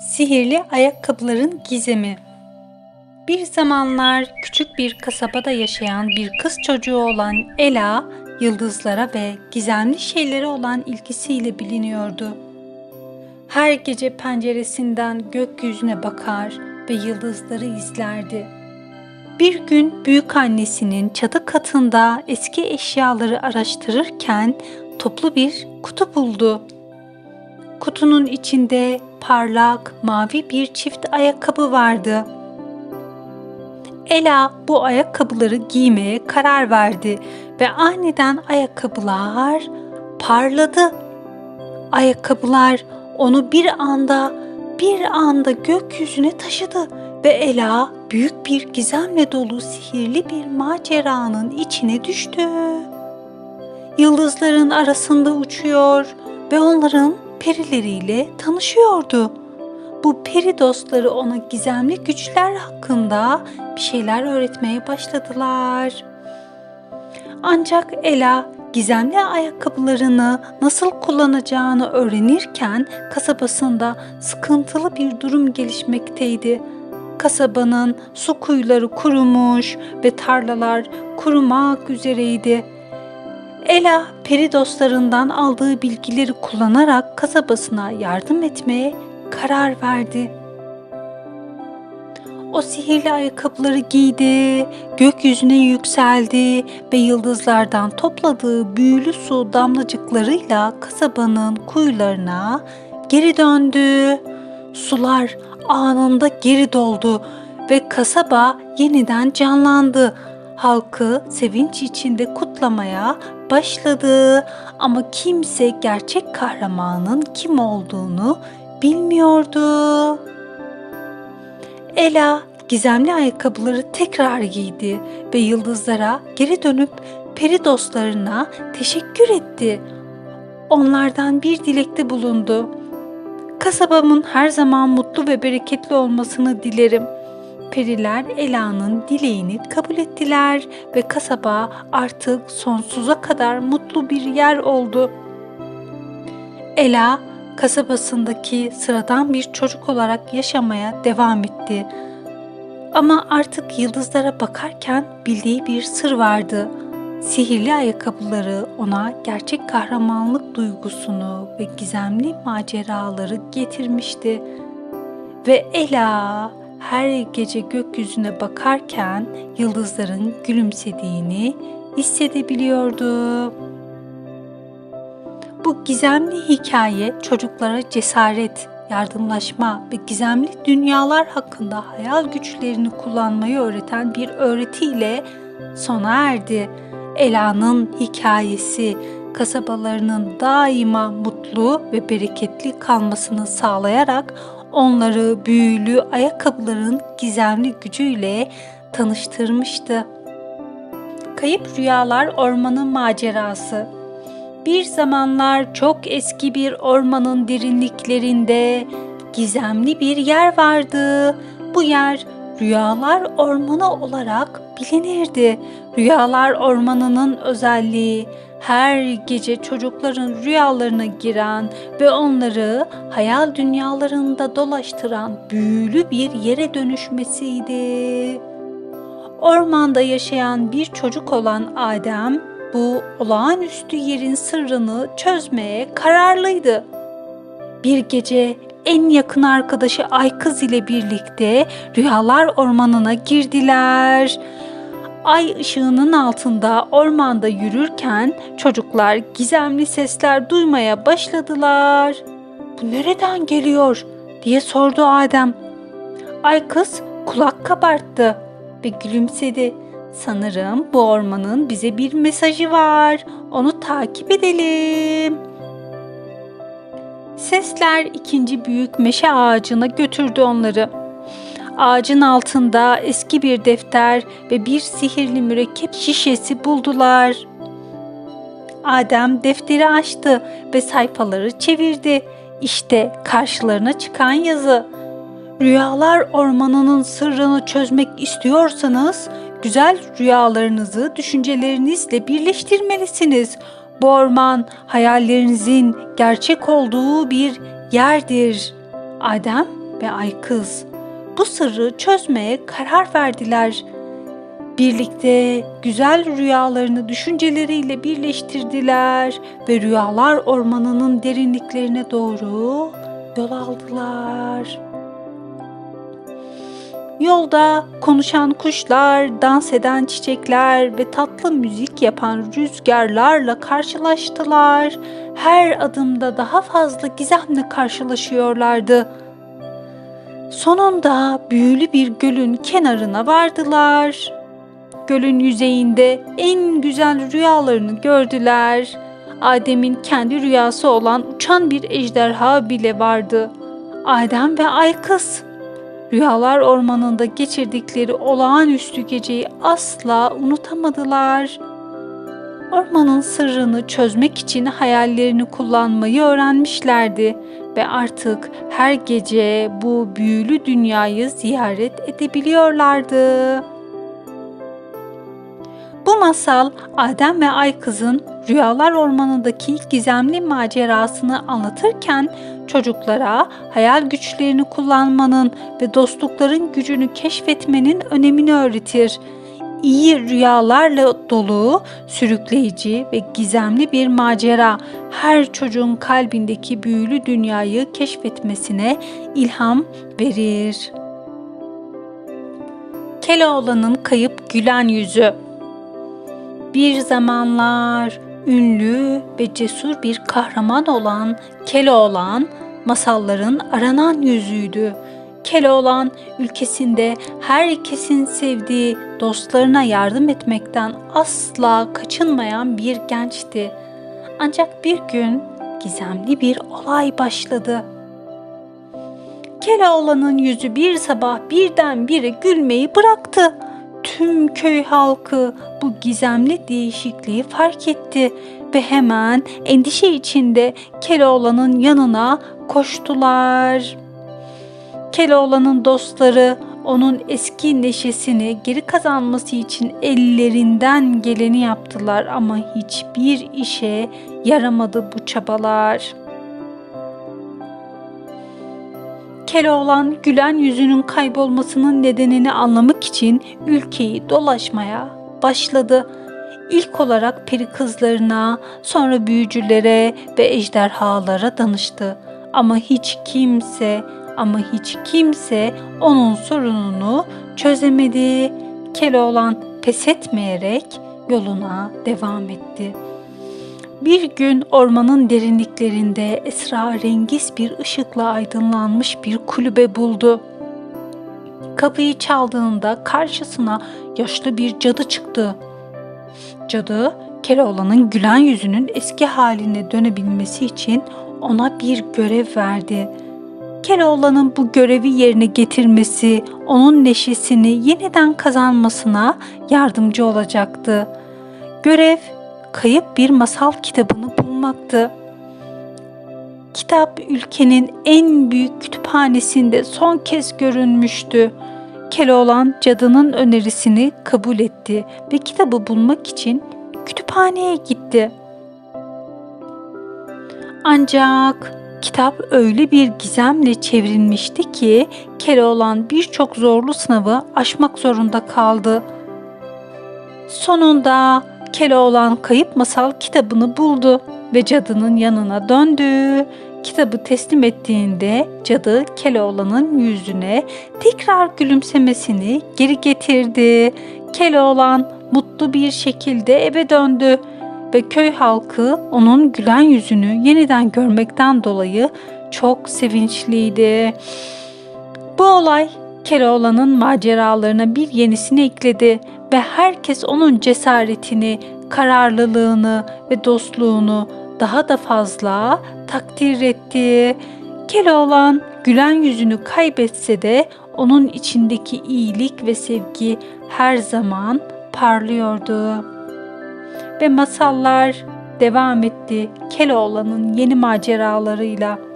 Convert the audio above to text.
Sihirli ayakkabıların gizemi. Bir zamanlar küçük bir kasabada yaşayan bir kız çocuğu olan Ela, yıldızlara ve gizemli şeylere olan ilgisiyle biliniyordu. Her gece penceresinden gökyüzüne bakar ve yıldızları izlerdi. Bir gün büyük annesinin çatı katında eski eşyaları araştırırken toplu bir kutu buldu. Kutunun içinde parlak mavi bir çift ayakkabı vardı. Ela bu ayakkabıları giymeye karar verdi ve aniden ayakkabılar parladı. Ayakkabılar onu bir anda bir anda gökyüzüne taşıdı ve Ela büyük bir gizemle dolu sihirli bir maceranın içine düştü. Yıldızların arasında uçuyor ve onların perileriyle tanışıyordu. Bu peri dostları ona gizemli güçler hakkında bir şeyler öğretmeye başladılar. Ancak Ela gizemli ayakkabılarını nasıl kullanacağını öğrenirken kasabasında sıkıntılı bir durum gelişmekteydi. Kasabanın su kuyuları kurumuş ve tarlalar kurumak üzereydi. Ela peri dostlarından aldığı bilgileri kullanarak kasabasına yardım etmeye karar verdi. O sihirli ayakkabıları giydi, gökyüzüne yükseldi ve yıldızlardan topladığı büyülü su damlacıklarıyla kasabanın kuyularına geri döndü. Sular anında geri doldu ve kasaba yeniden canlandı. Halkı sevinç içinde kutlamaya başladı ama kimse gerçek kahramanın kim olduğunu bilmiyordu. Ela gizemli ayakkabıları tekrar giydi ve yıldızlara geri dönüp peri dostlarına teşekkür etti. Onlardan bir dilekte bulundu. Kasabamın her zaman mutlu ve bereketli olmasını dilerim. Periler Ela'nın dileğini kabul ettiler ve kasaba artık sonsuza kadar mutlu bir yer oldu. Ela kasabasındaki sıradan bir çocuk olarak yaşamaya devam etti. Ama artık yıldızlara bakarken bildiği bir sır vardı. Sihirli ayakkabıları ona gerçek kahramanlık duygusunu ve gizemli maceraları getirmişti. Ve Ela her gece gökyüzüne bakarken yıldızların gülümsediğini hissedebiliyordu. Bu gizemli hikaye çocuklara cesaret, yardımlaşma ve gizemli dünyalar hakkında hayal güçlerini kullanmayı öğreten bir öğretiyle sona erdi. Ela'nın hikayesi kasabalarının daima mutlu ve bereketli kalmasını sağlayarak onları büyülü ayakkabıların gizemli gücüyle tanıştırmıştı. Kayıp Rüyalar Ormanı Macerası bir zamanlar çok eski bir ormanın derinliklerinde gizemli bir yer vardı. Bu yer Rüyalar Ormanı olarak bilinirdi. Rüyalar Ormanı'nın özelliği her gece çocukların rüyalarına giren ve onları hayal dünyalarında dolaştıran büyülü bir yere dönüşmesiydi. Ormanda yaşayan bir çocuk olan Adem bu olağanüstü yerin sırrını çözmeye kararlıydı. Bir gece en yakın arkadaşı Aykız ile birlikte Rüyalar Ormanı'na girdiler. Ay ışığının altında ormanda yürürken çocuklar gizemli sesler duymaya başladılar. Bu nereden geliyor diye sordu Adem. Aykız kulak kabarttı ve gülümsedi. Sanırım bu ormanın bize bir mesajı var. Onu takip edelim. Sesler ikinci büyük meşe ağacına götürdü onları. Ağacın altında eski bir defter ve bir sihirli mürekkep şişesi buldular. Adem defteri açtı ve sayfaları çevirdi. İşte karşılarına çıkan yazı. Rüyalar ormanının sırrını çözmek istiyorsanız güzel rüyalarınızı düşüncelerinizle birleştirmelisiniz. Bu orman hayallerinizin gerçek olduğu bir yerdir. Adem ve Aykız bu sırrı çözmeye karar verdiler. Birlikte güzel rüyalarını düşünceleriyle birleştirdiler ve rüyalar ormanının derinliklerine doğru yol aldılar. Yolda konuşan kuşlar, dans eden çiçekler ve tatlı müzik yapan rüzgarlarla karşılaştılar. Her adımda daha fazla gizemle karşılaşıyorlardı. Sonunda büyülü bir gölün kenarına vardılar. Gölün yüzeyinde en güzel rüyalarını gördüler. Adem'in kendi rüyası olan uçan bir ejderha bile vardı. Adem ve Aykız Rüyalar ormanında geçirdikleri olağanüstü geceyi asla unutamadılar. Ormanın sırrını çözmek için hayallerini kullanmayı öğrenmişlerdi ve artık her gece bu büyülü dünyayı ziyaret edebiliyorlardı. Bu masal Adem ve Aykız'ın Rüyalar Ormanı'ndaki gizemli macerasını anlatırken çocuklara hayal güçlerini kullanmanın ve dostlukların gücünü keşfetmenin önemini öğretir. İyi rüyalarla dolu, sürükleyici ve gizemli bir macera her çocuğun kalbindeki büyülü dünyayı keşfetmesine ilham verir. Keloğlan'ın kayıp gülen yüzü bir zamanlar ünlü ve cesur bir kahraman olan Keloğlan masalların aranan yüzüydü. Keloğlan ülkesinde herkesin sevdiği dostlarına yardım etmekten asla kaçınmayan bir gençti. Ancak bir gün gizemli bir olay başladı. Keloğlan'ın yüzü bir sabah birdenbire gülmeyi bıraktı. Tüm köy halkı bu gizemli değişikliği fark etti ve hemen endişe içinde Keloğlan'ın yanına koştular. Keloğlan'ın dostları onun eski neşesini geri kazanması için ellerinden geleni yaptılar ama hiçbir işe yaramadı bu çabalar. Keloğlan gülen yüzünün kaybolmasının nedenini anlamak için ülkeyi dolaşmaya başladı. İlk olarak peri kızlarına, sonra büyücülere ve ejderhalara danıştı. Ama hiç kimse, ama hiç kimse onun sorununu çözemedi. Keloğlan pes etmeyerek yoluna devam etti. Bir gün ormanın derinliklerinde esrarengiz bir ışıkla aydınlanmış bir kulübe buldu. Kapıyı çaldığında karşısına yaşlı bir cadı çıktı. Cadı, Keloğlan'ın gülen yüzünün eski haline dönebilmesi için ona bir görev verdi. Keloğlan'ın bu görevi yerine getirmesi onun neşesini yeniden kazanmasına yardımcı olacaktı. Görev kayıp bir masal kitabını bulmaktı. Kitap ülkenin en büyük kütüphanesinde son kez görünmüştü. Keloğlan cadının önerisini kabul etti ve kitabı bulmak için kütüphaneye gitti. Ancak kitap öyle bir gizemle çevrilmişti ki Keloğlan birçok zorlu sınavı aşmak zorunda kaldı. Sonunda Keloğlan kayıp masal kitabını buldu ve cadının yanına döndü. Kitabı teslim ettiğinde cadı Keloğlan'ın yüzüne tekrar gülümsemesini geri getirdi. Keloğlan mutlu bir şekilde eve döndü ve köy halkı onun gülen yüzünü yeniden görmekten dolayı çok sevinçliydi. Bu olay Keloğlan'ın maceralarına bir yenisini ekledi ve herkes onun cesaretini, kararlılığını ve dostluğunu daha da fazla takdir etti. Keloğlan gülen yüzünü kaybetse de onun içindeki iyilik ve sevgi her zaman parlıyordu. Ve masallar devam etti Keloğlan'ın yeni maceralarıyla.